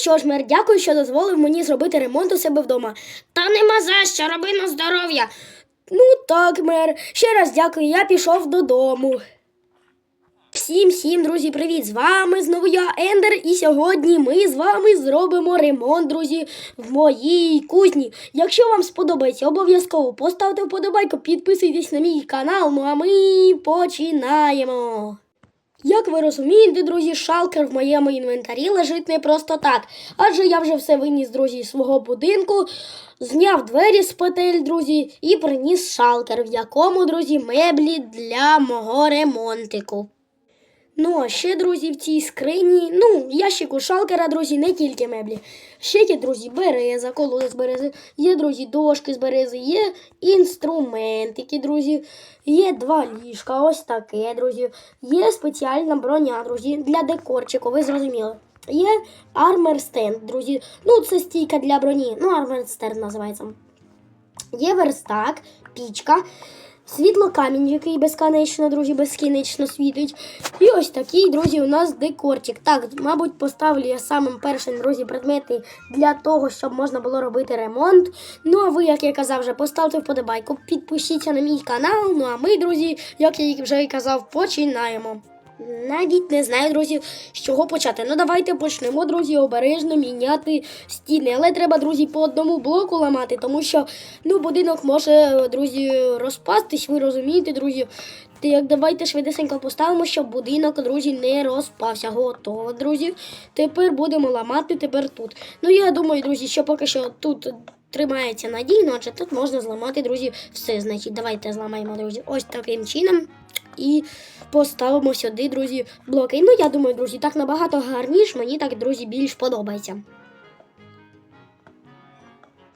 що ж, мер, дякую, що дозволив мені зробити ремонт у себе вдома. Та нема за що, роби на здоров'я. Ну так, мер. Ще раз дякую, я пішов додому. Всім всім, друзі, привіт! З вами знову я Ендер, і сьогодні ми з вами зробимо ремонт, друзі, в моїй кузні. Якщо вам сподобається, обов'язково поставте вподобайку, підписуйтесь на мій канал. Ну а ми починаємо. Як ви розумієте, друзі, шалкер в моєму інвентарі лежить не просто так. Адже я вже все виніс, друзі, з свого будинку, зняв двері з петель, друзі, і приніс шалкер, в якому, друзі, меблі для мого ремонтику. Ну, а ще, друзі, в цій скрині, ну, ящику шалкера, друзі, не тільки меблі. Ще є, друзі, береза, колода з берези, є, друзі, дошки з берези, є інструментики, друзі, є два ліжка, ось таке, друзі. Є спеціальна броня, друзі, для декорчику, ви зрозуміли. Є армер стенд, друзі. Ну, це стійка для броні. Ну, армер стенд називається. Є верстак, пічка, світло камінь, який безконечно, друзі, безкінечно світить. І ось такий, друзі, у нас декорчик. Так, мабуть, поставлю я самим першим, друзі, предмети для того, щоб можна було робити ремонт. Ну, а ви, як я казав, вже поставте вподобайку, підпишіться на мій канал. Ну а ми, друзі, як я вже і казав, починаємо. Навіть не знаю, друзі, з чого почати. Ну давайте почнемо, друзі, обережно міняти стіни. Але треба, друзі, по одному блоку ламати, тому що ну, будинок може, друзі, розпастись, ви розумієте, друзі. Так, давайте швидесенько поставимо, щоб будинок, друзі, не розпався. Готово, друзі. Тепер будемо ламати тепер тут. Ну, я думаю, друзі, що поки що тут тримається надійно, адже тут можна зламати, друзі, все. Значить, давайте зламаємо, друзі, ось таким чином. І поставимо сюди, друзі, блоки. Ну, я думаю, друзі, так набагато гарніше, мені так, друзі, більш подобається.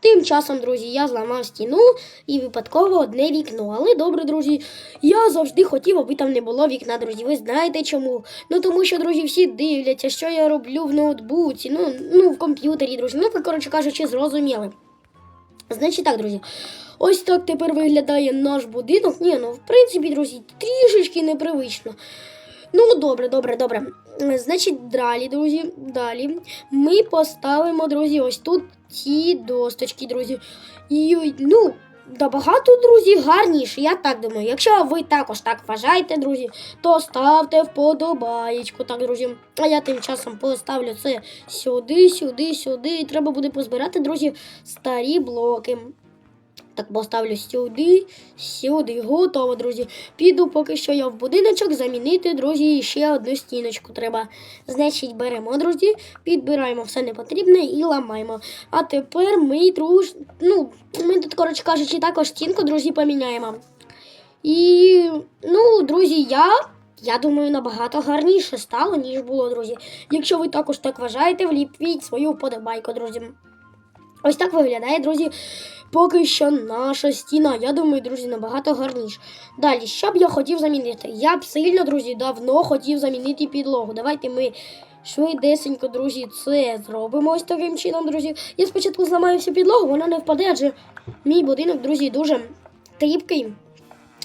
Тим часом, друзі, я зламав стіну і випадково одне вікно. Але добре, друзі, я завжди хотів, аби там не було вікна, друзі. Ви знаєте чому? Ну тому що, друзі, всі дивляться, що я роблю в ноутбуці, ну, ну в комп'ютері, друзі. Ну, ви, коротше кажучи, зрозуміли. Значить так, друзі. Ось так тепер виглядає наш будинок. Ні, ну в принципі, друзі, трішечки непривично. Ну, добре, добре, добре. Значить, далі, друзі, далі ми поставимо, друзі, ось тут ці досточки, друзі. І, ну, набагато, друзі, гарніше, я так думаю. Якщо ви також так вважаєте, друзі, то ставте вподобаєчку, так, друзі. А я тим часом поставлю це сюди, сюди, сюди. І треба буде позбирати, друзі, старі блоки. Так поставлю сюди, сюди. Готово, друзі. Піду поки що я в будиночок замінити, друзі, ще одну стіночку треба. Значить, беремо, друзі, підбираємо все непотрібне і ламаємо. А тепер ми друж... ну, ми тут, коротше кажучи, також стінку, друзі, поміняємо. І, ну, друзі, я. Я думаю, набагато гарніше стало, ніж було, друзі. Якщо ви також так вважаєте, вліпіть свою вподобайку, друзі. Ось так виглядає, друзі, поки що наша стіна. Я думаю, друзі, набагато гарніше. Далі, що б я хотів замінити? Я б сильно, друзі, давно хотів замінити підлогу. Давайте ми швидесенько, друзі, це зробимо ось таким чином, друзі. Я спочатку зламаю всю підлогу, вона не впаде, адже мій будинок, друзі, дуже кріпкий.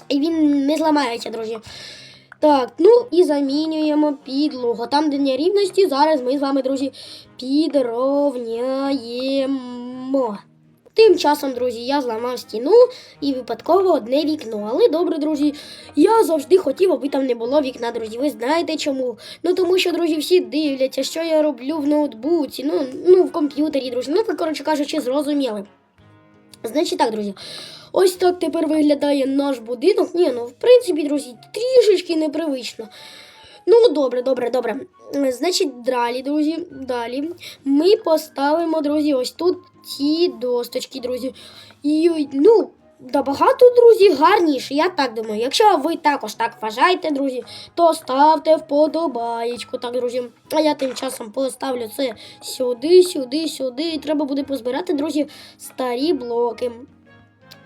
І він не зламається, друзі. Так, ну і замінюємо підлогу. Там, де нерівності, зараз ми з вами, друзі, підровняємо. Тим часом, друзі, я зламав стіну і випадково одне вікно. Але добре, друзі, я завжди хотів, аби там не було вікна, друзі. Ви знаєте чому? Ну тому що, друзі, всі дивляться, що я роблю в ноутбуці, ну, ну в комп'ютері, друзі. Ну, коротше кажучи, зрозуміли. Значить так, друзі. Ось так тепер виглядає наш будинок. Ні, ну в принципі, друзі, трішечки непривично. Ну, добре, добре, добре. Е, Значить, далі, друзі, далі ми поставимо, друзі, ось тут ці досточки, друзі. І, ну, набагато, друзі, гарніше, я так думаю. Якщо ви також так вважаєте, друзі, то ставте вподобаєчку, так, друзі. А я тим часом поставлю це сюди, сюди, сюди. І треба буде позбирати, друзі, старі блоки.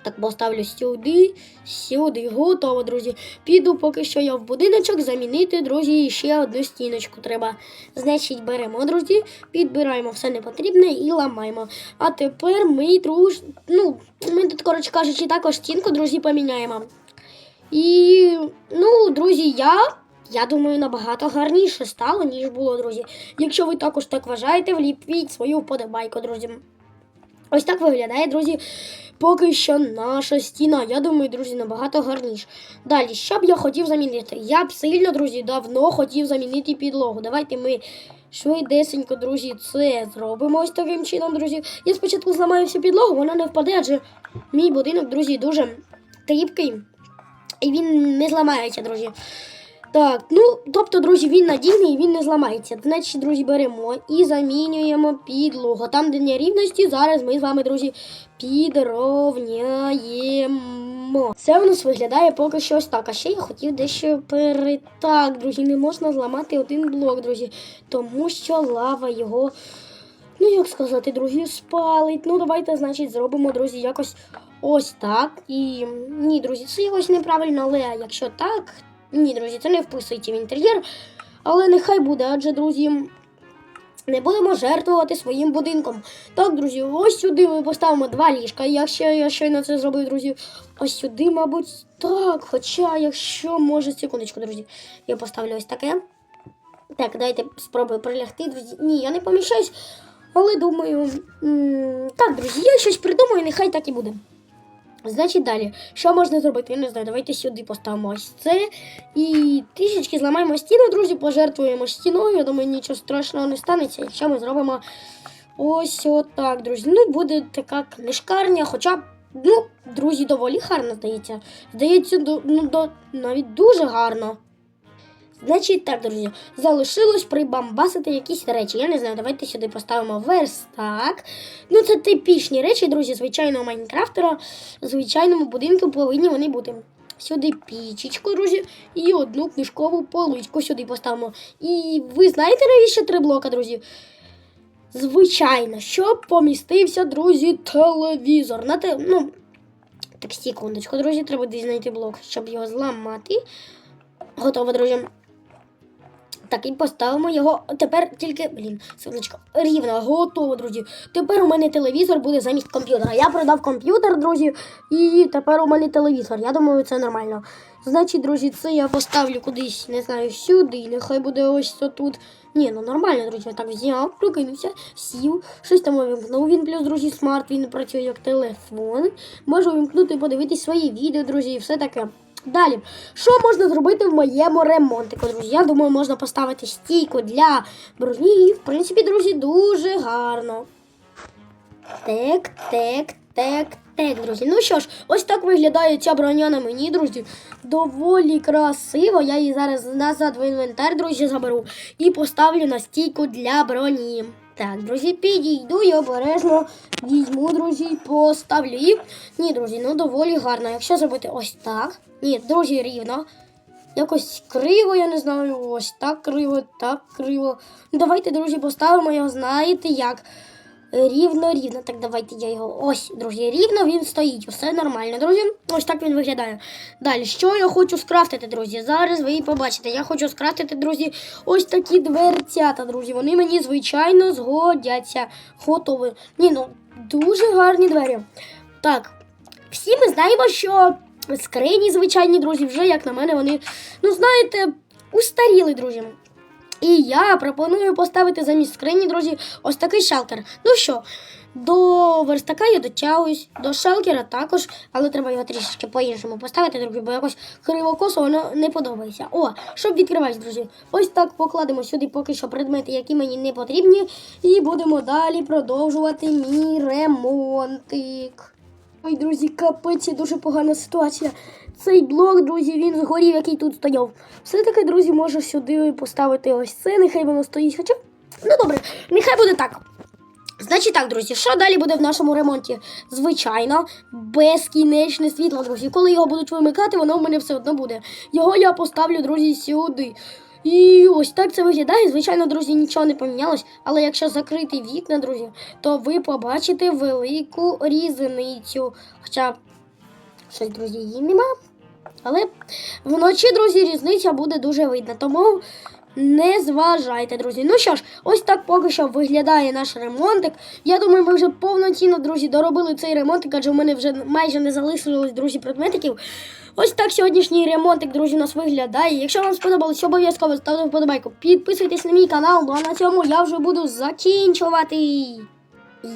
Так поставлю сюди, сюди. Готово, друзі. Піду поки що я в будиночок замінити, друзі, ще одну стіночку треба. Значить, беремо, друзі, підбираємо все непотрібне і ламаємо. А тепер ми друж... ну, ми тут, коротше кажучи, також стінку, друзі, поміняємо. І, ну, друзі, я. я думаю, набагато гарніше стало, ніж було, друзі. Якщо ви також так вважаєте, вліпіть свою вподобайку, друзі. Ось так виглядає, друзі. Поки що наша стіна. Я думаю, друзі, набагато гарніше. Далі, що б я хотів замінити? Я б сильно, друзі, давно хотів замінити підлогу. Давайте ми швидесенько, друзі, це зробимо ось таким чином, друзі. Я спочатку зламаю всю підлогу, вона не впаде, адже мій будинок, друзі, дуже кріпкий. І він не зламається, друзі. Так, ну, тобто, друзі, він надійний і він не зламається. Значить, друзі, беремо і замінюємо підлогу. Там, де нерівності, зараз ми з вами, друзі, підровняємо. Це у нас виглядає поки що ось так. А ще я хотів дещо пере... Так, друзі, не можна зламати один блок, друзі, тому що лава його. Ну, як сказати, друзі, спалить. Ну, давайте, значить, зробимо, друзі, якось ось так. І ні, друзі, це якось неправильно, але якщо так, ні, друзі, це не вписується в інтер'єр. Але нехай буде, адже, друзі, не будемо жертвувати своїм будинком. Так, друзі, ось сюди ми поставимо два ліжка. Якщо я щойно це зробив, друзі, ось сюди, мабуть, так. Хоча, якщо може, секундочку, друзі, я поставлю ось таке. Так, дайте спробую прилягти, друзі. Ні, я не поміщаюсь, але думаю. Так, друзі, я щось придумаю, нехай так і буде. Значить, далі, що можна зробити? Я не знаю, давайте сюди поставимо ось це. І трішечки зламаємо стіну, друзі, пожертвуємо стіною. Я думаю, нічого страшного не станеться, якщо ми зробимо ось отак, друзі. Ну, буде така книжкарня, хоча, ну, друзі, доволі гарно здається. Здається, ну, навіть дуже гарно. Значить, так, друзі, залишилось прибамбасити якісь речі. Я не знаю, давайте сюди поставимо верстак. Ну, це типічні речі, друзі, звичайного Майнкрафтера. В звичайному будинку повинні вони бути. Сюди пічечку, друзі, і одну книжкову поличку сюди поставимо. І ви знаєте, навіщо три блока, друзі? Звичайно, щоб помістився, друзі, телевізор. На те, ну, так, секундочку, друзі, треба десь знайти блок, щоб його зламати. Готово, друзі. Так, і поставимо його. Тепер тільки, блін, сонечко, рівно, готово, друзі. Тепер у мене телевізор буде замість комп'ютера. Я продав комп'ютер, друзі, і тепер у мене телевізор. Я думаю, це нормально. Значить, друзі, це я поставлю кудись, не знаю, сюди. Нехай буде ось тут. Ні, ну нормально, друзі. Так взяв, прокинувся, сів, щось там увімкнув. Він плюс, друзі, смарт, він працює як телефон. Можу увімкнути, подивитись свої відео, друзі, і все таке. Далі, що можна зробити в моєму ремонтику, друзі? Я думаю, можна поставити стійку для броні. В принципі, друзі, дуже гарно. Так, так, так, так, друзі. Ну що ж, ось так виглядає ця броня на мені, друзі. Доволі красиво. Я її зараз назад в інвентар, друзі, заберу і поставлю на стійку для броні. Так, друзі, підійду і обережно візьму, друзі, поставлю. Ні, друзі, ну доволі гарно. Якщо зробити ось так. Ні, друзі, рівно. Якось криво, я не знаю, ось так криво, так криво. Давайте, друзі, поставимо його, знаєте як. Рівно, рівно. Так, давайте я його. Ось, друзі, рівно він стоїть. Все нормально, друзі. Ось так він виглядає. Далі, що я хочу скрафтити, друзі? Зараз ви побачите. Я хочу скрафтити, друзі, ось такі дверцята, друзі. Вони мені, звичайно, згодяться. Готові. Ні, ну, дуже гарні двері. Так, всі ми знаємо, що скрині, звичайні, друзі, вже, як на мене, вони, ну, знаєте, устаріли, друзі. І я пропоную поставити замість скрині, друзі, ось такий шалкер. Ну що, до верстака я дотягуюсь, до шалкера також, але треба його трішечки по-іншому поставити, друзі, бо якось кривокосо воно не подобається. О, щоб відкривати, друзі. Ось так покладемо сюди поки що предмети, які мені не потрібні, і будемо далі продовжувати мій ремонтик. Ой, друзі, капець, дуже погана ситуація. Цей блок, друзі, він згорів, який тут стояв. Все-таки, друзі, можу сюди поставити ось це, нехай воно стоїть. Хоча, ну добре, нехай буде так. Значить так, друзі, що далі буде в нашому ремонті? Звичайно, безкінечне світло, друзі. Коли його будуть вимикати, воно в мене все одно буде. Його я поставлю, друзі, сюди. І ось так це виглядає. Звичайно, друзі, нічого не помінялось. Але якщо закрити вікна, друзі, то ви побачите велику різницю. Хоча щось, друзі, її нема. Але вночі, друзі, різниця буде дуже видна. Тому Не зважайте, друзі. Ну що ж, ось так поки що виглядає наш ремонтик. Я думаю, ми вже повноцінно, друзі, доробили цей ремонтик, адже в мене вже майже не залишилось, друзі, предметиків. Ось так сьогоднішній ремонтик, друзі, у нас виглядає. Якщо вам сподобалось, обов'язково ставте вподобайку. Підписуйтесь на мій канал, ну а на цьому я вже буду закінчувати.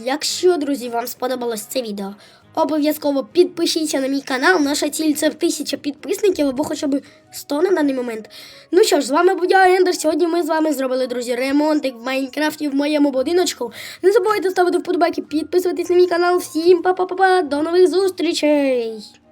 Якщо, друзі, вам сподобалось це відео, обов'язково підпишіться на мій канал. Наша ціль це 1000 підписників або хоча б 100 на даний момент. Ну що ж, з вами був я, Ендер. Сьогодні ми з вами зробили, друзі, ремонтик в Майнкрафті в моєму будиночку. Не забувайте ставити вподобайки, підписуватись на мій канал. Всім па-па-па-па, до нових зустрічей!